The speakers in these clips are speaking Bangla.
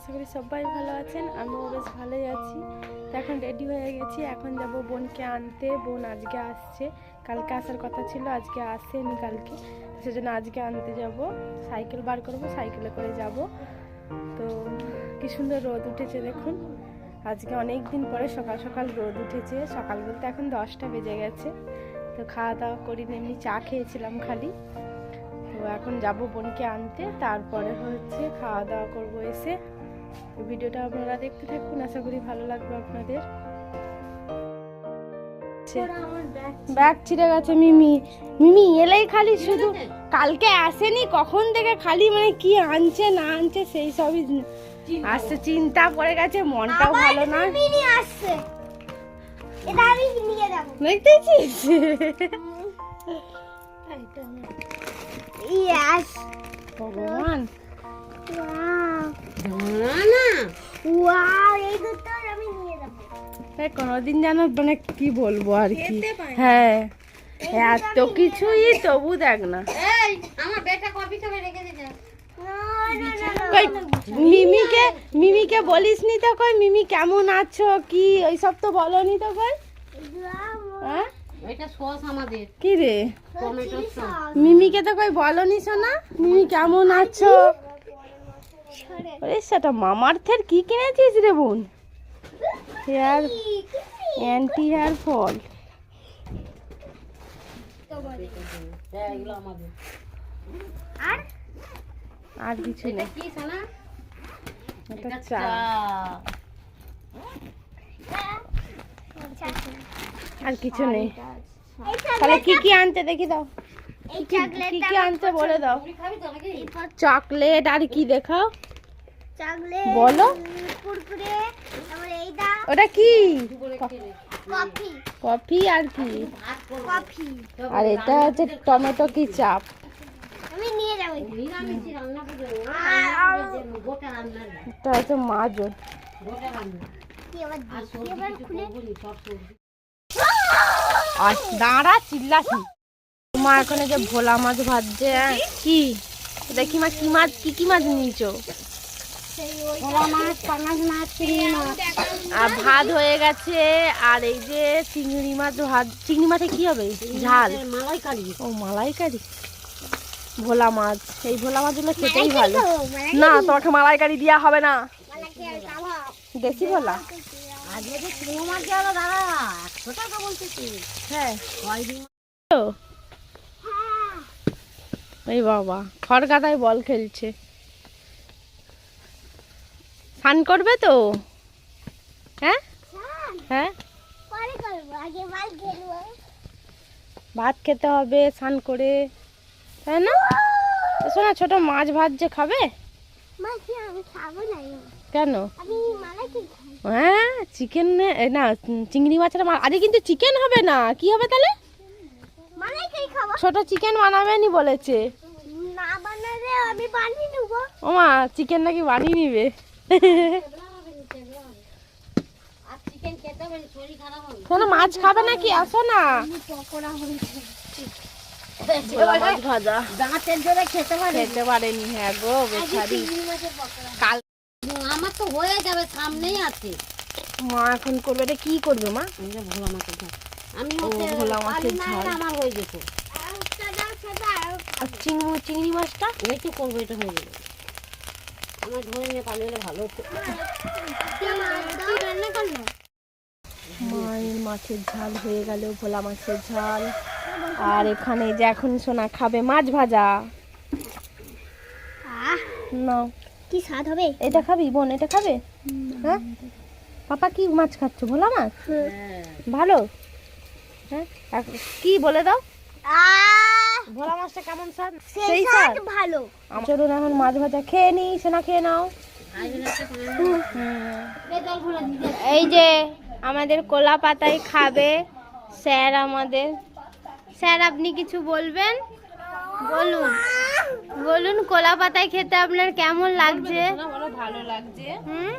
আশা করি সবাই ভালো আছেন আমিও বেশ ভালোই আছি। এখন রেডি হয়ে গেছি এখন যাব বোনকে আনতে। বোন আজকে আসছে কালকে আসার কথা ছিল আজকে আসেনি কালকে। সেজন্য আজকে আনতে যাব সাইকেল বার করব সাইকেলে করে যাব। তো কি সুন্দর রোদ উঠেছে দেখুন। আজকে অনেক দিন পরে সকাল সকাল রোদ উঠেছে সকাল বলতে এখন দশটা বেজে গেছে। তো খাওয়া দাওয়া করি না, এমনি চা খেয়েছিলাম খালি। তো এখন যাব বোনকে আনতে তারপরে হচ্ছে খাওয়া দাওয়া করব এসে। তো ভিডিওটা আপনারা দেখতে থাকুন আশা করি ভালো লাগবে আপনাদের। ব্যাগ ছিঁড়ে গেছে মিমি। মিমি এলেই খালি শুধু কালকে আসেনি কখন থেকে খালি মানে কি আনছে না আনছে সেই সবই আসছে চিন্তা পড়ে গেছে মনটাও ভালো না। দেখতেছিস? ভগবান। কোনোদিন যেন মানে কি বলব আর কি? হ্যাঁ। এত কিছুই তবু দেখ না। আমার বেটা কফি খাবে রেখে দিতে। মিমিকে মিমিকে বলিস নি তো কই মিমি কেমন আছো কি ওইসব তো বলনি তো কই? হ্যাঁ? এটা সস আমাদের। কি রে? Tomato sauce. মিমিকে তো কই বলনি শোনা? মিমি কেমন আছো? ওরে সেটা মামার্থের কি কিনেছিস রে বোন? Hair anti hair fall. আর? কিছু নেই। এটা চা। আর কিছু নেই। তাহলে কি কি আনতে দেখি দাও। কি চকলেট কি আনতে বলে দাও। চকলেট আর কি দেখাও। বলো। ওটা কি? কফি। কফি আর কি? কফি। আর এটা হচ্ছে টমেটো কি চাপ? এটা হচ্ছে মাজন আর দাঁড়া চিল্লাসি। মা এখন যে ভোলা মাছ ভাজছে হ্যাঁ? কি? দেখি মা কি মাছ কি কি মাছ নিয়েছো? আর ভাত হয়ে গেছে আর এই যে চিংড়ি মাছ ভাত চিংড়ি মাছে কি হবে? ঝাল। মালাই কারি ও মালাইকারি? ভোলা মাছ। এই ভোলা মাছগুলো খেতেই ভালো। না তোমাকে মালাইকারি দেওয়া হবে না। দেশি ভোলা? হ্যাঁ। এই বাবা খড়কাতায় বল খেলছে। স্নান করবে তো? হ্যাঁ? হ্যাঁ? ভাত খেতে হবে স্নান করে তাই না? শোনা ছোট মাছ ভাত যে খাবে? কেন? হ্যাঁ চিকেন না চিংড়ি মাছের মা- আরে কিন্তু চিকেন হবে না কি হবে তাহলে? ছোট চিকেন বানাবেনি বলেছে। না বানালে আমি বানিয়ে নেব। ওমা চিকেন নাকি বানিয়ে নিবে? শোনো মাছ খাবে নাকি? আসো না। খেতে পারেনি হ্যাঁ গো বেচারি। চিংড়ি কাল আমার তো হয়ে যাবে সামনেই আছে মা এখন করবে এটা কি করবে মা? এই ভোলা মাছের ঝাল আমি ভোলা মাছের ঝাল। আমার হয়ে যেত। আর চিংড়ি চিংড়ি মাছটা? এই তো করব এটা হয়ে যাবে আমার ধরে নিয়ে ভালো মায়ের মাছের ঝাল হয়ে গেল ভোলা মাছের ঝাল। আর এখানে যে এখন সোনা খাবে মাছ ভাজা। নাও কি স্বাদ হবে? এটা খাবি বোন এটা খাবে? হ্যাঁ? পাপা কি মাছ খাচ্ছ ভোলা মাছ? ভালো? হ্যাঁ? কি বলে দাও? ভোলা মাছটা কেমন স্বাদ? সেই স্বাদ ভালো। চলুন এখন মাছ ভাজা খেয়ে নি সোনা খেয়ে নাও। এই যে আমাদের কোলা পাতায় খাবে স্যার আমাদের। স্যার আপনি কিছু বলবেন? বলুন। বলুন কোলা পাতায় খেতে আপনার কেমন লাগছে? ভালো লাগছে হুম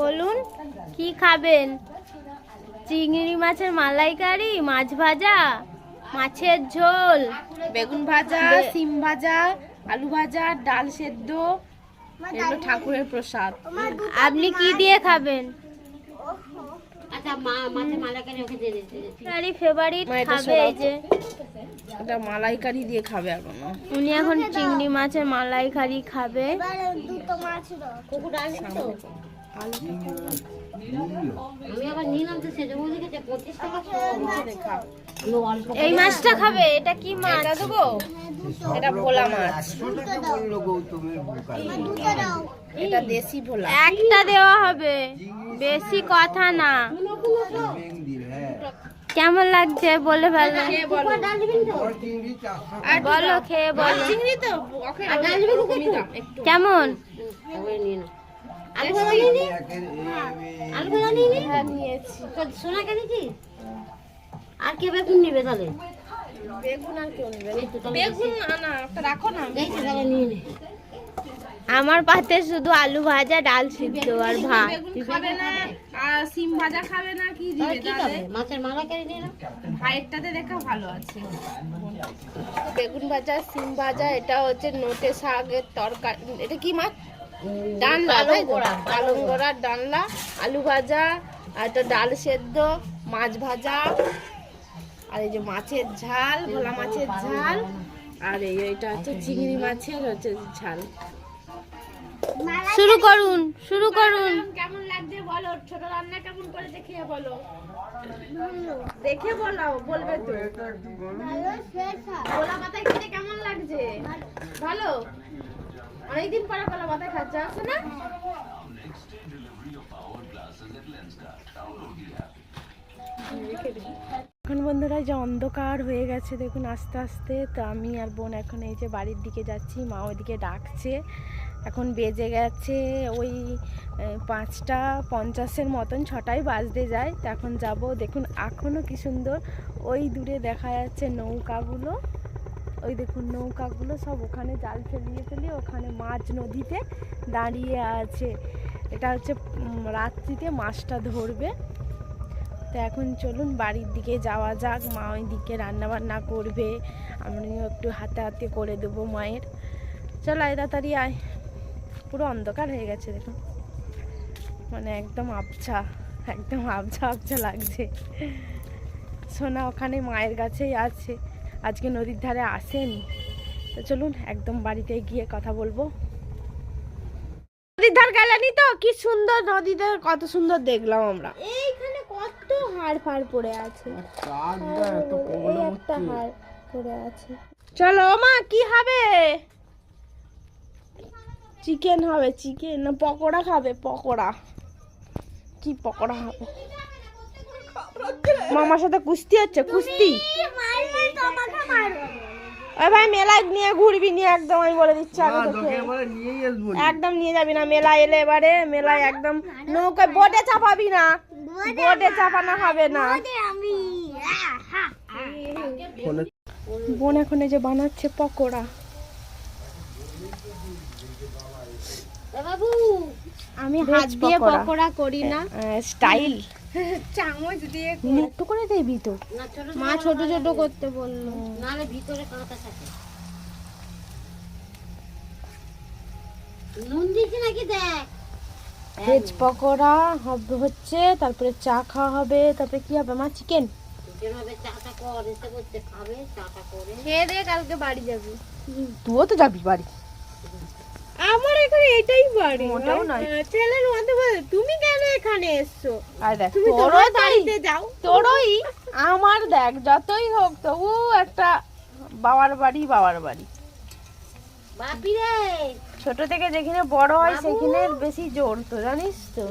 বলুন কি খাবেন? চিংড়ি মাছের মালাইকারি মাছ ভাজা মাছের ঝোল। বেগুন ভাজা সিম ভাজা আলু ভাজা ডাল সেদ্ধ এগুলো ঠাকুরের প্রসাদ। আপনি কি দিয়ে খাবেন? আচ্ছা মা মাঝে মালাকারি ওকে দিয়ে দিতে আরে ফেভারিট খাবে এই যে। এটা মালাইকারি দিয়ে খাবে এখনও। উনি এখন চিংড়ি মাছের মালাইকারি খাবে। আবার তো? এই মাছটা খাবে? এটা কি মাছ? এটা দেবো এটা ভোলা মাছ। এটা দেশি ভোলা। একটা দেওয়া হবে। বেশি কথা না। কেমন লাগছে বলে ফেলো। বলো। খেয়ে বলো। কেমন। আলু ভাজা নিয়ে আলু ভাজা নিয়ে হ্যাঁ নিয়েছি। সোনা কেন কি? আর কে বেগুন নিবে তাহলে? বেগুন আর কেউ নেবে এই তো তাহলে বেগুন না না রাখো না। তাহলে নিয়ে নে। আমার পাতে শুধু আলু ভাজা ডাল সিদ্ধ আর ভাত। খাবে না। আর সিম ভাজা খাবে না কি দিবে তাহলে? খাবে? মাছের মালাকারি নিয়ে নাও। ভাইয়েরটাতে দেখা ভালো আছে। বেগুন ভাজা সিম ভাজা এটা হচ্ছে নোটে শাকের তরকারি। এটা কি মাছ? ডানলা? ডানলা আলু ভাজা আর একটা ডাল সেদ্ধ মাছ ভাজা আর এই যে মাছের ঝাল ভোলা মাছের ঝাল আর এই এটা হচ্ছে চিংড়ি মাছের হচ্ছে ঝাল। শুরু করুন শুরু করুন। কেমন লাগছে বলো? ছোট রান্না কেমন করে দেখিয়ে বলো? দেখে বলো বলবে তো। কলা পাতায় খেতে কেমন লাগছে? ভালো? অনেকদিন কলা খাচ্ছে আছে না? এখন বন্ধুরা যে অন্ধকার হয়ে গেছে, দেখুন আস্তে আস্তে। তো আমি আর বোন এখন এই যে বাড়ির দিকে যাচ্ছি, মা ওইদিকে ডাকছে। এখন বেজে গেছে ওই পাঁচটা পঞ্চাশের মতন, ছটায় বাজতে যায়। তো এখন যাব, দেখুন এখনও কি সুন্দর, ওই দূরে দেখা যাচ্ছে নৌকাগুলো। ওই দেখুন নৌকাগুলো সব ওখানে জাল ফেলিয়ে ফেলিয়ে ওখানে মাছ নদীতে দাঁড়িয়ে আছে। এটা হচ্ছে রাত্রিতে মাছটা ধরবে। তো এখন চলুন বাড়ির দিকে যাওয়া যাক। মা ওই দিকে রান্না বান্না করবে। আমিও একটু হাতে হাতে করে দেবো মায়ের। চল আয় তাড়াতাড়ি আয়। পুরো অন্ধকার হয়ে গেছে দেখুন। মানে একদম আবছা একদম আবছা আবছা লাগছে। সোনা ওখানে মায়ের কাছেই আছে। আজকে নদীর ধারে আসেনি। তো চলুন একদম বাড়িতে গিয়ে কথা বলব। নদীর ধার গেলেনি তো? কি সুন্দর নদীতে কত সুন্দর দেখলাম আমরা। এইখানে কত হাড় ফাড় পড়ে আছে। এই একটা হাড় পড়ে আছে। চলো মা কি হবে? চিকেন হবে চিকেন না পকোড়া খাবে পকোড়া। কি পকোড়া হবে? মামার সাথে কুস্তি হচ্ছে কুস্তি। ওই ভাই মেলায় নিয়ে ঘুরবি নিয়ে একদম আমি বলে দিচ্ছি আগে একদম নিয়ে যাবি না মেলা এলে এবারে মেলায় একদম নৌকায় বোটে চাপাবি না। বোটে চাপানো হবে না। বোন এখন এই যে বানাচ্ছে পকোড়া। আমি হাত দিয়ে পকোড়া। পকোড়া করি না। স্টাইল। চামচ দিয়ে একটু করে দেবি তো মা ছোট ছোট করতে বলল। নালে ভিতরে কাঁটা থাকে। নুন দিয়েছি নাকি দেখ? ভেজ পকোড়া হবে হচ্ছে তারপরে চা খাওয়া হবে তারপরে কি হবে মা? চিকেন? খেয়ে দিয়ে কালকে বাড়ি যাবি। তুইও তো যাবি বাড়ি। আমার এখানে এটাই বাড়ি। মোটেও নয়। হ্যাঁ, ছেলের মধ্যে বলে তুমি কেন এখানে এসছো? আর দেখ তুমি তোরও বাড়িতে যাও। তোরই আমার দেখ যতই হোক তবু একটা বাবার বাড়ি বাবার বাড়ি। ছোট থেকে যেখানে বড় হয় সেখানে বেশি জোর তো জানিস তো।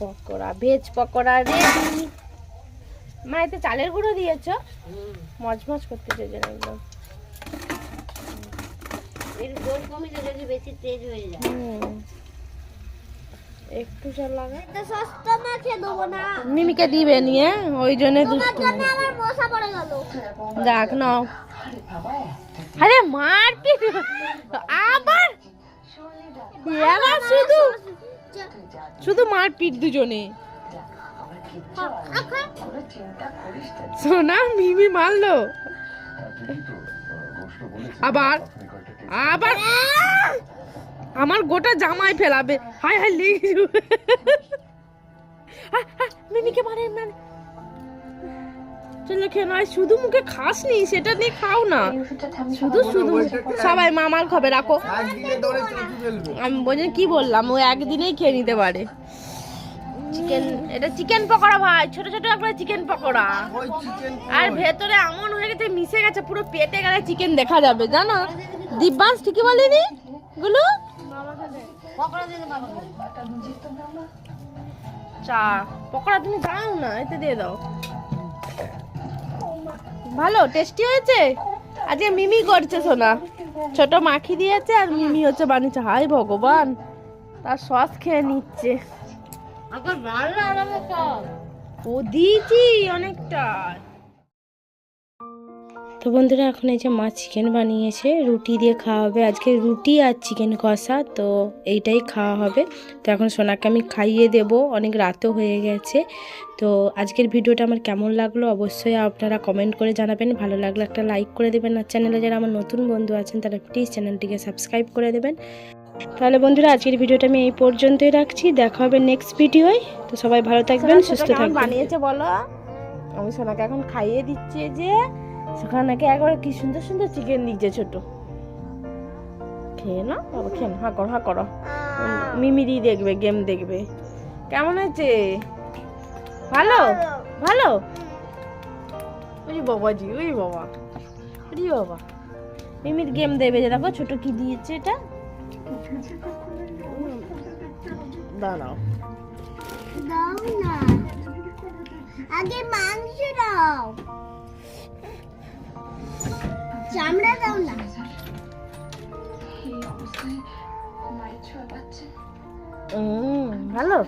Pakora veg pakora ready. মা এতে চালের গুঁড়ো দিয়েছ? মজমজ করতে একদম হয়ে। একটু চাল লাগা। দেবো না। মিমিকে দিবে নিয়ে ওই জন্য নাও। আরে মারপিট আবার? শুধু শুধু মারপিট দুজনে। সোনা মিমি মারলো। আবার আবার। আমার গোটা জামাই ফেলাবে। হাই হাই আহ, মিমিকে মারে না। চলে খেয়ে নয় শুধু মুখে খাসনি সেটা নিয়ে খাও না। শুধু শুধু সবাই মামার খাবে রাখো। ফেলবে। আমি বলছি কি বললাম? ও একদিনেই খেয়ে নিতে পারে। চিকেন এটা চিকেন পকোড়া ভাই। ছোট ছোট একবার চিকেন পকোড়া। আর ভেতরে এমন হয়ে গেছে মিশে গেছে পুরো পেটে গেলে চিকেন দেখা যাবে জানো? দিব্যাংশ ঠিকই বলিনি গুলো? চা পকোড়া তুমি দাও না এতে দিয়ে দাও। ভালো টেস্টি হয়েছে? আজকে মিমি করছে সোনা। ছোট মাখি দিয়েছে আর মিমি হচ্ছে বানিয়েছে। হাই ভগবান তার সস খেয়ে নিচ্ছে। আরামে ও দিয়েছি অনেকটা। তো বন্ধুরা, এখন এই যে মা চিকেন বানিয়েছে, রুটি দিয়ে খাওয়া হবে। আজকে রুটি আর চিকেন কষা, তো এইটাই খাওয়া হবে। তো এখন সোনাকে আমি খাইয়ে দেব, অনেক রাতও হয়ে গেছে। তো আজকের ভিডিওটা আমার কেমন লাগল অবশ্যই আপনারা কমেন্ট করে জানাবেন। ভালো লাগলে একটা লাইক করে দেবেন। আর চ্যানেলে যারা আমার নতুন বন্ধু আছেন, তারা প্লিজ চ্যানেলটিকে সাবস্ক্রাইব করে দেবেন। তাহলে বন্ধুরা আজকের ভিডিওটা আমি এই পর্যন্তই রাখছি। দেখা হবে নেক্সট ভিডিওয়। তো সবাই ভালো থাকবেন সুস্থ থাকবেন। বানিয়েছে বলো? আমি সোনাকে এখন খাইয়ে দিচ্ছি যে। সেখানে নাকি একবার কি সুন্দর সুন্দর চিকেন দিচ্ছে ছোট। খেয়ে না বাবা খেয়ে হা করো হা করো। মিমিরি দেখবে গেম দেখবে। কেমন হয়েছে? ভালো? ভালো? ওই বাবাজি ওই বাবা। ওই বাবা। মিমির গেম দেবে যে দেখো ছোট কি দিয়েছে এটা? দাঁড়াও দাও না। আগে মাংস দাও। চামড়া দাও না। ভালো।